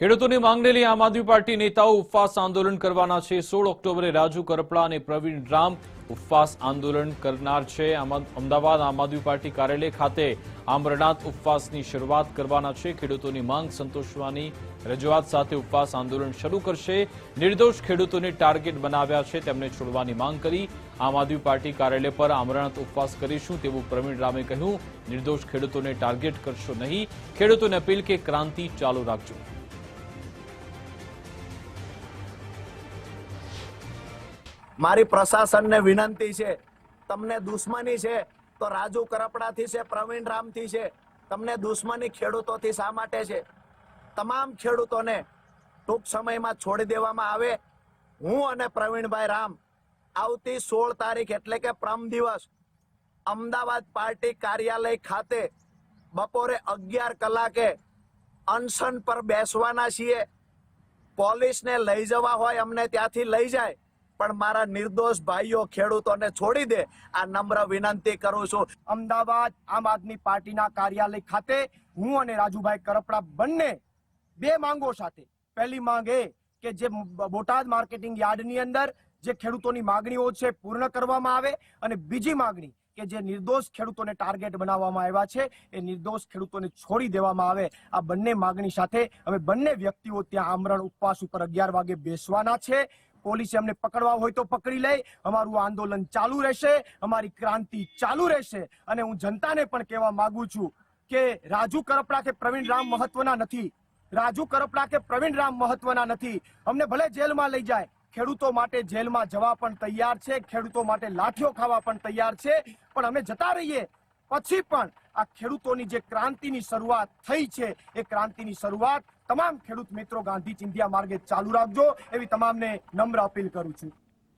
ખેડૂતોની માંગને લઈ આમ આદમી પાર્ટી નેતાઓ ઉપવાસ આંદોલન કરવાના છે. સોળ ઓક્ટોબરે રાજુ કરપડા અને પ્રવીણ રામ ઉપવાસ આંદોલન કરનાર છે. અમદાવાદ આમ આદમી પાર્ટી કાર્યાલય ખાતે આમરણાથ ઉપવાસની શરૂઆત કરવાના છે. ખેડૂતોની માંગ સંતોષવાની રજૂઆત સાથે ઉપવાસ આંદોલન શરૂ કરશે. નિર્દોષ ખેડૂતોને ટાર્ગેટ બનાવ્યા છે. તેમને છોડવાની માંગ કરી આમ આદમી પાર્ટી કાર્યાલય પર આમરણાથ ઉપવાસ કરીશું તેવું પ્રવીણ રામે કહ્યું. નિર્દોષ ખેડૂતોને ટાર્ગેટ કરશો નહીં. ખેડૂતોને અપીલ કે ક્રાંતિ ચાલુ રાખજો. મારી પ્રશાસનને વિનંતી છે. તમને દુશ્મની છે તો રાજુ કરપડાથી છે, પ્રવીણ રામથી છે. તમને દુશ્મની ખેડૂતોથી શા માટે છે? તમામ ખેડૂતોને ટૂંક સમયમાં છોડી દેવામાં આવે. હું અને પ્રવીણભાઈ રામ આવતી સોળ તારીખ એટલે કે પ્રમ દિવસ અમદાવાદ પાર્ટી કાર્યાલય ખાતે બપોરે અગિયાર કલાકે અનશન પર બેસવાના છીએ. પોલીસને લઈ જવા હોય અમને ત્યાંથી લઈ જાય. પણ મારા નિર્દોષ ભાઈઓ ખેડૂતોને છોડી દે. આ નમ્ર વિનંતી કરું છું. અમદાવાદ આમ આદમી પાર્ટીના કાર્યાલય ખાતે હું અને રાજુભાઈ કરપડા બંને બે માંગો સાથે. પહેલી માંગ એ કે જે બોટાદ માર્કેટિંગ યાર્ડની અંદર જે ખેડૂતોની માગણીઓ છે પૂર્ણ કરવામાં આવે અને બીજી માંગણી કે જે નિર્દોષ ખેડૂતોને ટાર્ગેટ બનાવવામાં આવ્યા છે એ નિર્દોષ ખેડૂતોને છોડી દેવામાં આવે. આ બંને માગણી સાથે હવે બંને વ્યક્તિઓ ત્યાં આમરણ ઉપવાસ ઉપર અગિયાર વાગે બેસવાના છે. પોલીસે અમને પકડવા હોય તો પકડી લે અમારું આંદોલન ચાલુ રહેશે, અમારી ક્રાંતિ ચાલુ રહેશે. અને હું જનતાને પણ કહેવા માંગુ છું કે રાજુ કરપડા કે પ્રવીણ રામ મહત્વના નથી. રાજુ કરપડા કે પ્રવીણ રામ મહત્વના નથી. અમને ભલે જેલમાં લઈ જાય, ખેડૂતો માટે જેલમાં જવા પણ તૈયાર છે, ખેડૂતો માટે લાઠીઓ ખાવા પણ તૈયાર છે. પણ અમે જતા રહીએ. પછી પણ આ ખેડૂતોની જે ક્રાંતિની શરૂઆત થઈ છે, એ ક્રાંતિની શરૂઆત તમામ ખેડૂત મિત્રો ગાંધી ચિંધિયા માર્ગે ચાલુ રાખજો. એવી તમામને નમ્ર અપીલ કરું છું.